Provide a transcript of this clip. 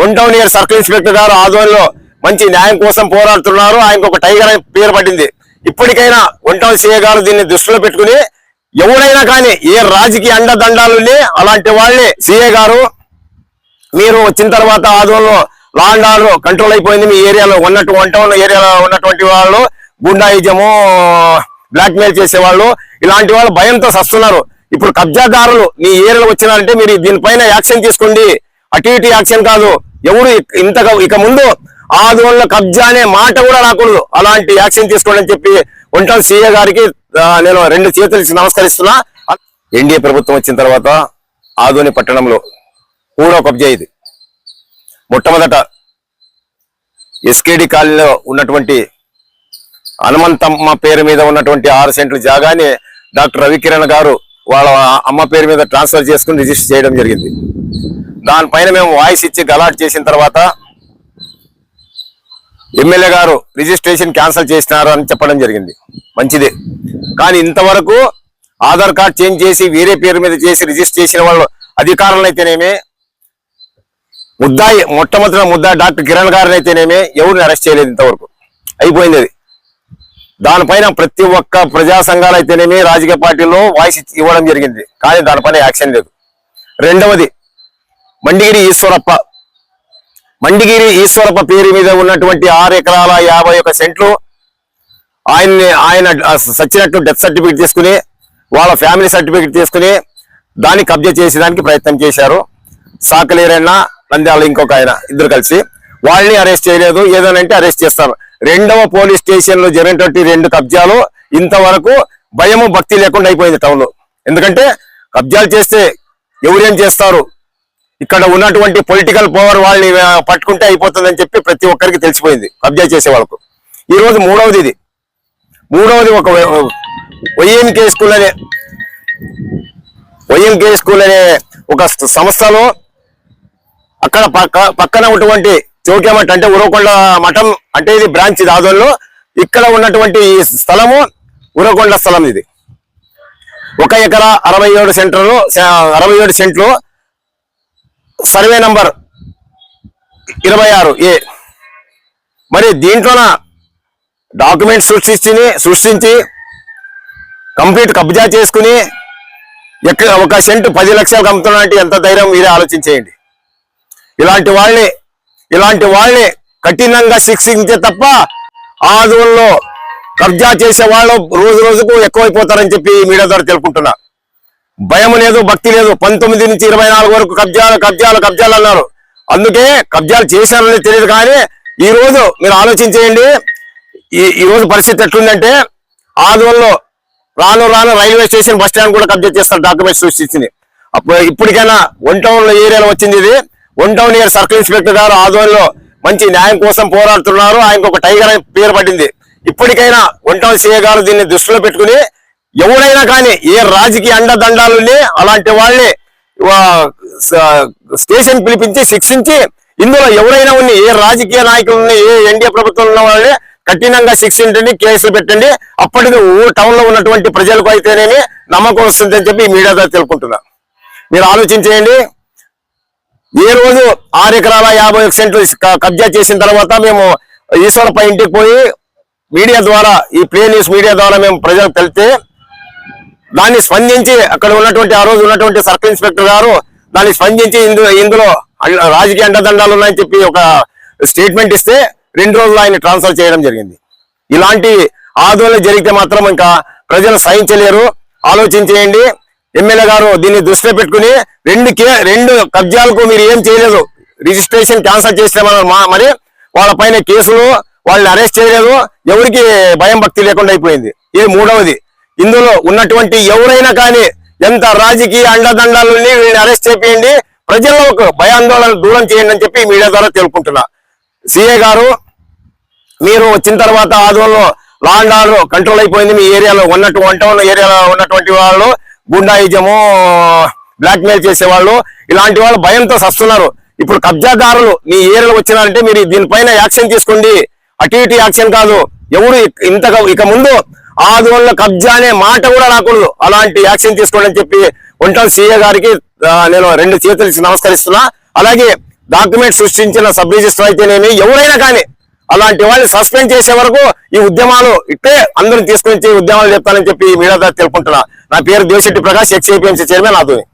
One town area circle inspector గారు ఆధ్వర్యంలో మంచి న్యాయం కోసం పోరాడుతున్నారు. ఆయనకు ఒక టైగర్ అని పేరు పడింది ఇప్పటికైనా వన్ టౌన్ సీఏ గారు దీన్ని దృష్టిలో పెట్టుకుని ఎవరైనా కానీ ఏ రాజకీయ అండదండాలు అలాంటి వాళ్ళని సీఏ గారు. మీరు వచ్చిన తర్వాత ఆధ్వర్యంలో లా అండ్ ఆర్డర్ కంట్రోల్ అయిపోయింది మీ ఏరియాలో. ఉన్నట్టు వన్ టౌన్ ఏరియాలో ఉన్నటువంటి వాళ్ళు గుండాయిజము బ్లాక్ మెయిల్ చేసేవాళ్ళు ఇలాంటి వాళ్ళు భయంతో సస్తున్నారు. ఇప్పుడు కబ్జాదారులు మీ ఏరియాలో వచ్చినారంటే మీరు దీనిపైన యాక్షన్ తీసుకోండి. అటు ఇటు యాక్షన్ కాదు. ఎవరు ఇంత ఇంతగా ఇక ముందు ఆధ్వర్యంలో కబ్జా అనే మాట కూడా రాకూడదు. అలాంటి యాక్షన్ తీసుకోండి అని చెప్పి ఉంటాం సీఏ గారికి నేను రెండు చేతులు నమస్కరిస్తున్నా. ఎన్డీఏ ప్రభుత్వం వచ్చిన తర్వాత ఆదోని పట్టణంలో కూడా కబ్జా ఇది. మొట్టమొదట ఎస్కేడి కాలనీలో ఉన్నటువంటి హనుమంతమ్మ పేరు మీద ఉన్నటువంటి ఆరు సెంట్ల జాగాని డాక్టర్ రవికిరణ్ గారు వాళ్ళ అమ్మ పేరు మీద ట్రాన్స్ఫర్ చేసుకుని రిజిస్టర్ చేయడం జరిగింది. దానిపైన మేము వాయిస్ ఇచ్చి గలాట్ చేసిన తర్వాత ఎమ్మెల్యే గారు రిజిస్ట్రేషన్ క్యాన్సిల్ చేసినారు అని చెప్పడం జరిగింది. మంచిదే. కానీ ఇంతవరకు ఆధార్ కార్డ్ చేంజ్ చేసి వేరే పేరు మీద చేసి రిజిస్టర్ చేసిన వాళ్ళు అధికారులు అయితేనేమి ముద్దాయి మొట్టమొదటి ముద్దాయి డాక్టర్ కిరణ్ గారిని అయితేనేమి ఎవరిని అరెస్ట్ చేయలేదు ఇంతవరకు. అయిపోయింది అది. దానిపైన ప్రతి ఒక్క ప్రజా సంఘాలు అయితేనేమి రాజకీయ పార్టీలో వాయిస్ ఇచ్చి- ఇవ్వడం జరిగింది. కానీ దానిపైన యాక్షన్ లేదు. రెండవది మండిగిరి ఈశ్వరప్ప. మండిగిరి ఈశ్వరప్ప పేరు మీద ఉన్నటువంటి ఆరు ఎకరాల యాభై ఒక సెంట్లు ఆయన్ని ఆయన సచ్చినట్లు సచ్చినట్టు డెత్ సర్టిఫికేట్ తీసుకుని వాళ్ళ ఫ్యామిలీ సర్టిఫికేట్ తీసుకుని దాన్ని కబ్జా చేసేదానికి ప్రయత్నం చేశారు. సాకలేరన్న నంద్యాల ఇంకొక ఆయన ఇద్దరు కలిసి. వాళ్ళని అరెస్ట్ చేయలేదు. ఏదనంటే అరెస్ట్ చేస్తారు. రెండవ పోలీస్ స్టేషన్లో జరిగినటువంటి రెండు కబ్జాలు ఇంతవరకు భయము భక్తి లేకుండా అయిపోయింది టౌన్లో. ఎందుకంటే కబ్జాలు చేస్తే ఎవరేం చేస్తారు? ఇక్కడ ఉన్నటువంటి పొలిటికల్ పవర్ వాళ్ళని పట్టుకుంటే పట్టుకుంటే అయిపోతుందని చెప్పి ప్రతి ఒక్కరికి తెలిసిపోయింది కబ్జా చేసే వాళ్ళకు. ఈ రోజు మూడవది ఇది. మూడవది ఒక వైఎంకే స్కూల్ అనే వైఎంకే స్కూల్ అనే ఒక సంస్థలో అక్కడ పక్క పక్కన ఉన్నటువంటి చౌక్యమఠ అంటే ఉరవకొండ మఠం అంటే ఇది బ్రాంచ్ ఇది ఆదోన్లో ఇక్కడ ఉన్నటువంటి ఈ స్థలము ఉరవకొండ స్థలం ఇది. ఒక ఎకరా అరవై ఏడు సెంటర్లు అరవై ఏడు సెంట్లు సర్వే నంబర్ ఇరవై ఆరు ఏ. మరి దీంట్లోన డాక్యుమెంట్ సృష్టించి సృష్టించి కంప్లీట్ కబ్జా చేసుకుని ఎక్కడ ఒక సెంటు పది లక్షలకు అమ్ముతున్నట్టు ఎంత ధైర్యం మీరే ఆలోచించేయండి. ఇలాంటి వాళ్ళని ఇలాంటి వాళ్ళని కఠినంగా శిక్షించే తప్ప ఆదువుల్లో కబ్జా చేసే వాళ్ళు రోజు రోజుకు ఎక్కువైపోతారని చెప్పి మీడియా ద్వారా తెలుపుకుంటున్నా. భయం లేదు భక్తి లేదు. పంతొమ్మిది నుంచి ఇరవై నాలుగు వరకు కబ్జాలు కబ్జాలు కబ్జాలు అన్నారు. అందుకే కబ్జాలు చేశారని తెలియదు కానీ ఈ రోజు మీరు ఆలోచించేయండి. ఈ ఈ రోజు పరిస్థితి ఎట్లుందంటే ఆదోన్లో రాను రాను రైల్వే స్టేషన్ బస్ స్టాండ్ కూడా కబ్జా చేస్తారు డాక్యుమెంట్స్ సృష్టించింది. అప్పుడు ఇప్పటికైనా వన్ టౌన్ ఏరియాలో వచ్చింది ఇది. One town area circle inspector గారు ఆధ్వర్యంలో మంచి న్యాయం కోసం పోరాడుతున్నారు. ఆయనకు ఒక టైగర్ పేరు పడింది ఇప్పటికైనా వన్ టౌన్ సీఏ గారు దీన్ని దృష్టిలో పెట్టుకుని ఎవరైనా కానీ ఏ రాజకీయ అండదండాలు అలాంటి వాళ్ళని స్టేషన్ పిలిపించి శిక్షించి ఇందులో ఎవరైనా ఉన్న ఏ రాజకీయ నాయకులు ఏ ఎన్డీఏ ప్రభుత్వం ఉన్న వాళ్ళని కఠినంగా శిక్షించండి కేసులు పెట్టండి. అప్పటికి ఊ టౌన్లో ఉన్నటువంటి ప్రజలకు అయితేనేమి నమ్మకం వస్తుందని చెప్పి మీడియా ద్వారా తెలుపుకుంటున్నా. మీరు ఆలోచించేయండి. ఏ రోజు ఆరు ఎకరాల యాభై సెంట్లు కబ్జా చేసిన తర్వాత మేము ఈశ్వరపై ఇంటికి పోయి మీడియా ద్వారా ఈ ప్లే న్యూస్ మీడియా ద్వారా మేము ప్రజలకు తెలితే దాన్ని స్పందించి అక్కడ ఉన్నటువంటి ఆ రోజు ఉన్నటువంటి సర్కిల్ ఇన్స్పెక్టర్ గారు దాన్ని స్పందించి ఇందులో ఇందులో రాజకీయ అండదండాలు ఉన్నాయని చెప్పి ఒక స్టేట్మెంట్ ఇస్తే రెండు రోజులు ఆయన ట్రాన్స్ఫర్ చేయడం జరిగింది. ఇలాంటి ఆందోళన జరిగితే మాత్రం ఇంకా ప్రజలు సహించలేరు. ఆలోచించేయండి. ఎమ్మెల్యే గారు దీన్ని దృష్టిలో పెట్టుకుని రెండు కే రెండు కబ్జాలకు మీరు ఏం చేయలేదు. రిజిస్ట్రేషన్ క్యాన్సల్ చేసిన మరి వాళ్ళ పైన కేసులు వాళ్ళని అరెస్ట్ చేయలేదు. ఎవరికి భయం భక్తి లేకుండా అయిపోయింది. ఇది మూడవది. ఇందులో ఉన్నటువంటి ఎవరైనా కానీ ఎంత రాజకీయ అండదండాలు వీళ్ళని అరెస్ట్ చేయండి ప్రజల్లో ఒక భయాందోళన దూరం చేయండి అని చెప్పి మీడియా ద్వారా తెలుపుకుంటున్నా. సిఏ గారు మీరు వచ్చిన తర్వాత ఆధ్వర్యంలో లా అండ్ ఆర్డర్ కంట్రోల్ అయిపోయింది. మీ ఏరియాలో ఉన్నట్టు ఏరియాలో ఉన్నటువంటి వాళ్ళు గుండాయిజము బ్లాక్ మెయిల్ చేసేవాళ్ళు ఇలాంటి వాళ్ళు భయంతో సస్తున్నారు. ఇప్పుడు కబ్జాదారులు మీ ఏరియాలో వచ్చినారంటే మీరు దీనిపైన యాక్షన్ తీసుకోండి. అటు ఇటు యాక్షన్ కాదు. ఎవరు ఇంత ఇంతగా ఇక ముందు ఆధ్వర్యంలో కబ్జా అనే మాట కూడా రాకూడదు. అలాంటి యాక్షన్ తీసుకోండి అని చెప్పి ఉంటాం సీఏ గారికి నేను రెండు చేతులు ఇచ్చి నమస్కరిస్తున్నా. అలాగే డాక్యుమెంట్ సృష్టించిన సబ్ రిజిస్టర్ అయితేనేమి ఎవరైనా కానీ అలాంటి వాళ్ళని సస్పెండ్ చేసే వరకు ఈ ఉద్యమాలు ఇట్టే అందరూ తీసుకొని ఉద్యమాలు చెప్తానని చెప్పి మీడియా తెలుపుకుంటున్నా. నా పేరు Desetti Prakash ex APMC chairman Adoni